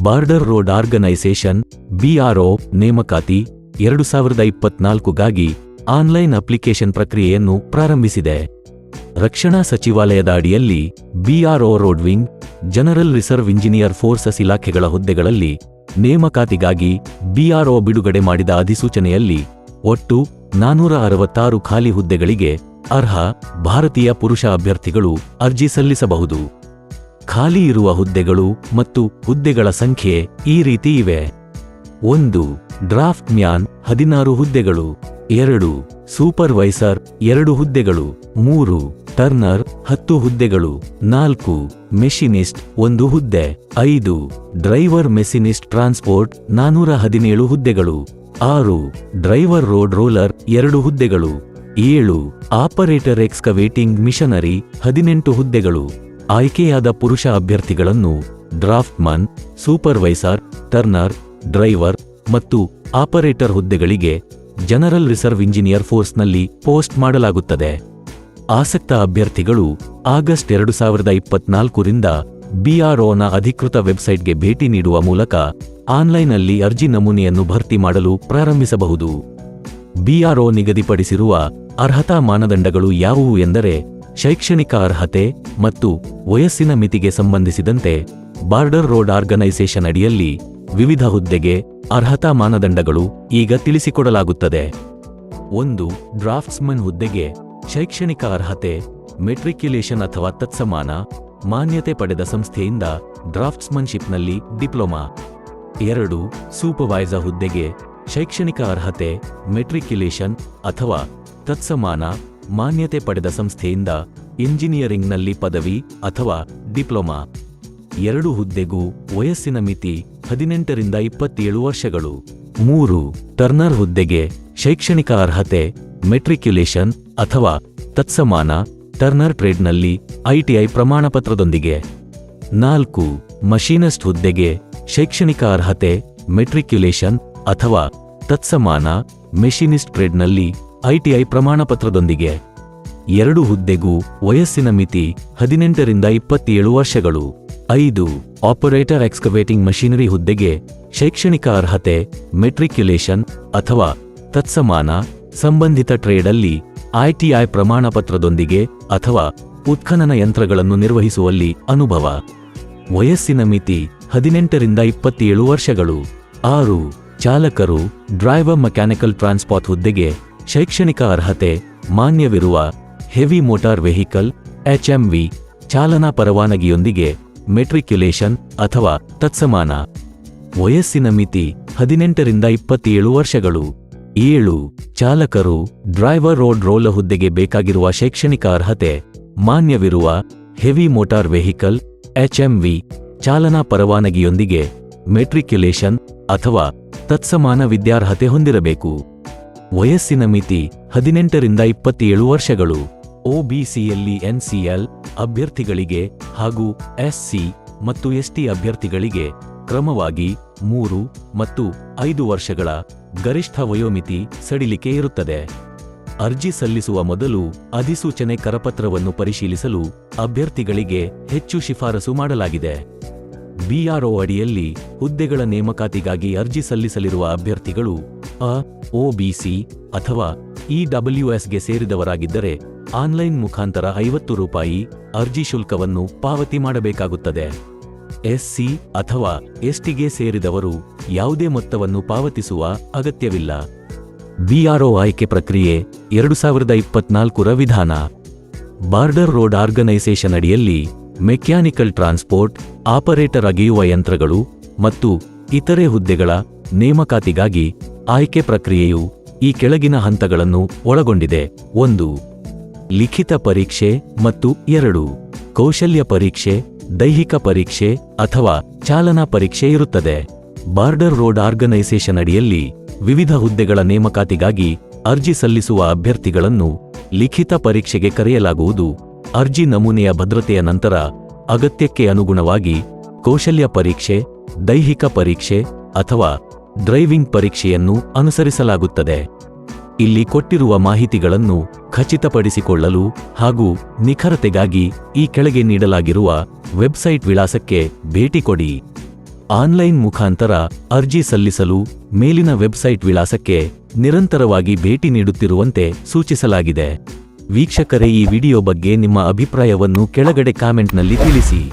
Border road organisation BRO ನೇಮಕಾತಿ, ಎರಡು ಸಾವಿರದ ಇಪ್ಪತ್ನಾಲ್ಕುಗಾಗಿ ಆನ್ಲೈನ್ ಅಪ್ಲಿಕೇಶನ್ ಪ್ರಕ್ರಿಯೆಯನ್ನು ಪ್ರಾರಂಭಿಸಿದೆ. ರಕ್ಷಣಾ ಸಚಿವಾಲಯದ ಅಡಿಯಲ್ಲಿ BRO road wing, general reserve engineer forces ಇಲಾಖೆಗಳ ಹುದ್ದೆಗಳಲ್ಲಿ ನೇಮಕಾತಿಗಾಗಿ ಬಿಆರ್ಒ ಬಿಡುಗಡೆ ಮಾಡಿದ ಅಧಿಸೂಚನೆಯಲ್ಲಿ ಒಟ್ಟು ನಾನೂರ ಅರವತ್ತಾರು ಖಾಲಿ ಹುದ್ದೆಗಳಿಗೆ ಅರ್ಹ ಭಾರತೀಯ ಪುರುಷ ಅಭ್ಯರ್ಥಿಗಳು ಅರ್ಜಿ ಸಲ್ಲಿಸಬಹುದು. ಖಾಲಿ ಇರುವ ಹುದ್ದೆಗಳು ಮತ್ತು ಹುದ್ದೆಗಳ ಸಂಖ್ಯೆ ಈ ರೀತಿ ಇವೆ. ಒಂದು, ಡ್ರಾಫ್ಟ್ ಮ್ಯಾನ್ ಹದಿನಾರು ಹುದ್ದೆಗಳು. ಎರಡು, ಸೂಪರ್ವೈಸರ್ ಎರಡು ಹುದ್ದೆಗಳು. ಮೂರು, ಟರ್ನರ್ ಹತ್ತು ಹುದ್ದೆಗಳು. ನಾಲ್ಕು, ಮೆಷಿನಿಸ್ಟ್ ಒಂದು ಹುದ್ದೆ. ಐದು, ಡ್ರೈವರ್ ಮೆಷಿನಿಸ್ಟ್ ಟ್ರಾನ್ಸ್ಪೋರ್ಟ್ ನಾನೂರ ಹದಿನೇಳು ಹುದ್ದೆಗಳು. ಆರು, ಡ್ರೈವರ್ ರೋಡ್ ರೋಲರ್ ಎರಡು ಹುದ್ದೆಗಳು. ಏಳು, ಆಪರೇಟರ್ ಎಕ್ಸ್ಕವೇಟಿಂಗ್ ಮಿಷನರಿ ಹದಿನೆಂಟು ಹುದ್ದೆಗಳು. ಆಯ್ಕೆಯಾದ ಪುರುಷ ಅಭ್ಯರ್ಥಿಗಳನ್ನು ಡ್ರಾಫ್ಟ್ಮನ್, ಸೂಪರ್ವೈಸರ್, ಟರ್ನರ್, ಡ್ರೈವರ್ ಮತ್ತು ಆಪರೇಟರ್ ಹುದ್ದೆಗಳಿಗೆ ಜನರಲ್ ರಿಸರ್ವ್ ಇಂಜಿನಿಯರ್ ಫೋರ್ಸ್ನಲ್ಲಿ ಪೋಸ್ಟ್ ಮಾಡಲಾಗುತ್ತದೆ. ಆಸಕ್ತ ಅಭ್ಯರ್ಥಿಗಳು ಆಗಸ್ಟ್ ಎರಡು ಸಾವಿರದ ಇಪ್ಪತ್ನಾಲ್ಕರಿಂದ ಬಿಆರ್ಒನ ಅಧಿಕೃತ ವೆಬ್ಸೈಟ್ಗೆ ಭೇಟಿ ನೀಡುವ ಮೂಲಕ ಆನ್ಲೈನ್ನಲ್ಲಿ ಅರ್ಜಿ ನಮೂನೆಯನ್ನು ಭರ್ತಿ ಮಾಡಲು ಪ್ರಾರಂಭಿಸಬಹುದು. ಬಿಆರ್ಒ ನಿಗದಿಪಡಿಸಿರುವ ಅರ್ಹತಾ ಮಾನದಂಡಗಳು ಯಾವುವು ಎಂದರೆ ಶೈಕ್ಷಣಿಕ ಅರ್ಹತೆ ಮತ್ತು ವಯಸ್ಸಿನ ಮಿತಿಗೆ ಸಂಬಂಧಿಸಿದಂತೆ ಬಾರ್ಡರ್ ರೋಡ್ ಆರ್ಗನೈಸೇಷನ್ ಅಡಿಯಲ್ಲಿ ವಿವಿಧ ಹುದ್ದೆಗೆ ಅರ್ಹತಾ ಮಾನದಂಡಗಳು ಈಗ ತಿಳಿಸಿಕೊಡಲಾಗುತ್ತದೆ. ಒಂದು, ಡ್ರಾಫ್ಟ್ಸ್ಮನ್ ಹುದ್ದೆಗೆ ಶೈಕ್ಷಣಿಕ ಅರ್ಹತೆ, ಮೆಟ್ರಿಕ್ಯುಲೇಷನ್ ಅಥವಾ ತತ್ಸಮಾನ, ಮಾನ್ಯತೆ ಪಡೆದ ಸಂಸ್ಥೆಯಿಂದ ಡ್ರಾಫ್ಟ್ಸ್ಮನ್ಶಿಪ್ನಲ್ಲಿ ಡಿಪ್ಲೊಮಾ. ಎರಡು, ಸೂಪರ್ವೈಸರ್ ಹುದ್ದೆಗೆ ಶೈಕ್ಷಣಿಕ ಅರ್ಹತೆ, ಮೆಟ್ರಿಕ್ಯುಲೇಷನ್ ಅಥವಾ ತತ್ಸಮಾನ ಮಾನ್ಯತೆ ಪಡೆದ ಸಂಸ್ಥೆಯಿಂದ ಇಂಜಿನಿಯರಿಂಗ್ನಲ್ಲಿ ಪದವಿ ಅಥವಾ ಡಿಪ್ಲೊಮಾ. ಎರಡು ಹುದ್ದೆಗೂ ವಯಸ್ಸಿನ ಮಿತಿ ಹದಿನೆಂಟರಿಂದ ಇಪ್ಪತ್ತೇಳು ವರ್ಷಗಳು. ಮೂರು, ಟರ್ನರ್ ಹುದ್ದೆಗೆ ಶೈಕ್ಷಣಿಕ ಅರ್ಹತೆ, ಮೆಟ್ರಿಕ್ಯುಲೇಷನ್ ಅಥವಾ ತತ್ಸಮಾನ ಟರ್ನರ್ ಟ್ರೇಡ್ನಲ್ಲಿ ಐಟಿಐ ಪ್ರಮಾಣಪತ್ರದೊಂದಿಗೆ. ನಾಲ್ಕು, ಮಷೀನಿಸ್ಟ್ ಹುದ್ದೆಗೆ ಶೈಕ್ಷಣಿಕ ಅರ್ಹತೆ, ಮೆಟ್ರಿಕ್ಯುಲೇಷನ್ ಅಥವಾ ತತ್ಸಮಾನ ಮೆಷಿನಿಸ್ಟ್ ಟ್ರೇಡ್ನಲ್ಲಿ ಐಟಿಐ ಪ್ರಮಾಣಪತ್ರದೊಂದಿಗೆ ಎರಡು ಹುದ್ದೆಗೂ ವಯಸ್ಸಿನ ಮಿತಿ ಹದಿನೆಂಟರಿಂದ ಇಪ್ಪತ್ತೇಳು ವರ್ಷಗಳು. ಐದು, ಆಪರೇಟರ್ ಎಕ್ಸ್ಕವೇಟಿಂಗ್ ಮಷಿನರಿ ಹುದ್ದೆಗೆ ಶೈಕ್ಷಣಿಕ ಅರ್ಹತೆ, ಮೆಟ್ರಿಕ್ಯುಲೇಷನ್ ಅಥವಾ ತತ್ಸಮಾನ ಸಂಬಂಧಿತ ಟ್ರೇಡಲ್ಲಿ ಐಟಿಐ ಪ್ರಮಾಣಪತ್ರದೊಂದಿಗೆ ಅಥವಾ ಉತ್ಖನನ ಯಂತ್ರಗಳನ್ನು ನಿರ್ವಹಿಸುವಲ್ಲಿ ಅನುಭವ. ವಯಸ್ಸಿನ ಮಿತಿ ಹದಿನೆಂಟರಿಂದ ಇಪ್ಪತ್ತೇಳು ವರ್ಷಗಳು. ಆರು, ಚಾಲಕರು ಡ್ರೈವರ್ ಮೆಕ್ಯಾನಿಕಲ್ ಟ್ರಾನ್ಸ್ಪೋರ್ಟ್ ಹುದ್ದೆಗೆ ಶೈಕ್ಷಣಿಕ ಅರ್ಹತೆ ಮಾನ್ಯವಿರುವ ಹೆವಿ ಮೋಟಾರ್ ವೆಹಿಕಲ್ ಎಚ್ಎಂವಿ ಚಾಲನಾ ಪರವಾನಗಿಯೊಂದಿಗೆ ಮೆಟ್ರಿಕ್ಯುಲೇಷನ್ ಅಥವಾ ತತ್ಸಮಾನ. ವಯಸ್ಸಿನ ಮಿತಿ ಹದಿನೆಂಟರಿಂದ ಇಪ್ಪತ್ತೇಳು ವರ್ಷಗಳು. ಏಳು. ಚಾಲಕರು ಡ್ರೈವರ್ ರೋಡ್ ರೋಲ ಹುದ್ದೆಗೆ ಬೇಕಾಗಿರುವ ಶೈಕ್ಷಣಿಕ ಅರ್ಹತೆ ಮಾನ್ಯವಿರುವ ಹೆವಿ ಮೋಟಾರ್ ವೆಹಿಕಲ್ ಎಚ್ಎಂವಿ ಚಾಲನಾ ಪರವಾನಗಿಯೊಂದಿಗೆ ಮೆಟ್ರಿಕ್ಯುಲೇಷನ್ ಅಥವಾ ತತ್ಸಮಾನ ವಿದ್ಯಾರ್ಹತೆ ಹೊಂದಿರಬೇಕು. ವಯಸ್ಸಿನ ಮಿತಿ ಹದಿನೆಂಟರಿಂದ ಇಪ್ಪತ್ತೇಳು ವರ್ಷಗಳು. ಒಬಿಸಿಯಲ್ಲಿ ಎನ್ಸಿಎಲ್ ಅಭ್ಯರ್ಥಿಗಳಿಗೆ ಹಾಗೂ ಎಸ್ಸಿ ಮತ್ತು ಎಸ್ಟಿ ಅಭ್ಯರ್ಥಿಗಳಿಗೆ ಕ್ರಮವಾಗಿ ಮೂರು ಮತ್ತು ಐದು ವರ್ಷಗಳ ಗರಿಷ್ಠ ವಯೋಮಿತಿ ಸಡಿಲಿಕೆ ಇರುತ್ತದೆ. ಅರ್ಜಿ ಸಲ್ಲಿಸುವ ಮೊದಲು ಅಧಿಸೂಚನೆ ಕರಪತ್ರವನ್ನು ಪರಿಶೀಲಿಸಲು ಅಭ್ಯರ್ಥಿಗಳಿಗೆ ಹೆಚ್ಚು ಶಿಫಾರಸು ಮಾಡಲಾಗಿದೆ. ಬಿಆರ್ಒ ಅಡಿಯಲ್ಲಿ ಹುದ್ದೆಗಳ ನೇಮಕಾತಿಗಾಗಿ ಅರ್ಜಿ ಸಲ್ಲಿಸಲಿರುವ ಅಭ್ಯರ್ಥಿಗಳು ಅ ಒಬಿಸಿ ಅಥವಾ ಇಡಬ್ಲ್ಯೂಎಸ್ಗೆ ಸೇರಿದವರಾಗಿದ್ದರೆ ಆನ್ಲೈನ್ ಮುಖಾಂತರ ಐವತ್ತು ರೂಪಾಯಿ ಅರ್ಜಿ ಶುಲ್ಕವನ್ನು ಪಾವತಿ ಮಾಡಬೇಕಾಗುತ್ತದೆ. ಎಸ್ಸಿ ಅಥವಾ ಎಸ್ಟಿಗೆ ಸೇರಿದವರು ಯಾವುದೇ ಮೊತ್ತವನ್ನು ಪಾವತಿಸುವ ಅಗತ್ಯವಿಲ್ಲ. ಬಿಆರ್ಒ ಆಯ್ಕೆ ಪ್ರಕ್ರಿಯೆ ಎರಡು ಸಾವಿರದ ಇಪ್ಪತ್ನಾಲ್ಕರ ವಿಧಾನ. ಬಾರ್ಡರ್ ರೋಡ್ ಆರ್ಗನೈಸೇಷನ್ ಅಡಿಯಲ್ಲಿ ಮೆಕ್ಯಾನಿಕಲ್ ಟ್ರಾನ್ಸ್ಪೋರ್ಟ್, ಆಪರೇಟರ್ ಅಗೆಯುವ ಯಂತ್ರಗಳು ಮತ್ತು ಇತರೆ ಹುದ್ದೆಗಳ ನೇಮಕಾತಿಗಾಗಿ ಆಯ್ಕೆ ಪ್ರಕ್ರಿಯೆಯು ಈ ಕೆಳಗಿನ ಹಂತಗಳನ್ನು ಒಳಗೊಂಡಿದೆ. ಒಂದು, ಲಿಖಿತ ಪರೀಕ್ಷೆ ಮತ್ತು ಎರಡು, ಕೌಶಲ್ಯ ಪರೀಕ್ಷೆ, ದೈಹಿಕ ಪರೀಕ್ಷೆ ಅಥವಾ ಚಾಲನಾ ಪರೀಕ್ಷೆ ಇರುತ್ತದೆ. ಬಾರ್ಡರ್ ರೋಡ್ ಆರ್ಗನೈಸೇಷನ್ ಅಡಿಯಲ್ಲಿ ವಿವಿಧ ಹುದ್ದೆಗಳ ನೇಮಕಾತಿಗಾಗಿ ಅರ್ಜಿ ಸಲ್ಲಿಸುವ ಅಭ್ಯರ್ಥಿಗಳನ್ನು ಲಿಖಿತ ಪರೀಕ್ಷೆಗೆ ಕರೆಯಲಾಗುವುದು. ಅರ್ಜಿ ನಮೂನೆಯ ಭದ್ರತೆಯ ನಂತರ ಅಗತ್ಯಕ್ಕೆ ಅನುಗುಣವಾಗಿ ಕೌಶಲ್ಯ ಪರೀಕ್ಷೆ, ದೈಹಿಕ ಪರೀಕ್ಷೆ ಅಥವಾ ಡ್ರೈವಿಂಗ್ ಪರೀಕ್ಷೆಯನ್ನು ಅನುಸರಿಸಲಾಗುತ್ತದೆ. ಇಲ್ಲಿ ಕೊಟ್ಟಿರುವ ಮಾಹಿತಿಗಳನ್ನು ಖಚಿತಪಡಿಸಿಕೊಳ್ಳಲು ಹಾಗೂ ನಿಖರತೆಗಾಗಿ ಈ ಕೆಳಗೆ ನೀಡಲಾಗಿರುವ ವೆಬ್ಸೈಟ್ ವಿಳಾಸಕ್ಕೆ ಭೇಟಿ ಕೊಡಿ. ಆನ್ಲೈನ್ ಮುಖಾಂತರ ಅರ್ಜಿ ಸಲ್ಲಿಸಲು ಮೇಲಿನ ವೆಬ್ಸೈಟ್ ವಿಳಾಸಕ್ಕೆ ನಿರಂತರವಾಗಿ ಭೇಟಿ ನೀಡುತ್ತಿರುವಂತೆ ಸೂಚಿಸಲಾಗಿದೆ. ವೀಕ್ಷಕರೇ, ಈ ವಿಡಿಯೋ ಬಗ್ಗೆ ನಿಮ್ಮ ಅಭಿಪ್ರಾಯವನ್ನು ಕೆಳಗಡೆ ಕಾಮೆಂಟ್ನಲ್ಲಿ ತಿಳಿಸಿ.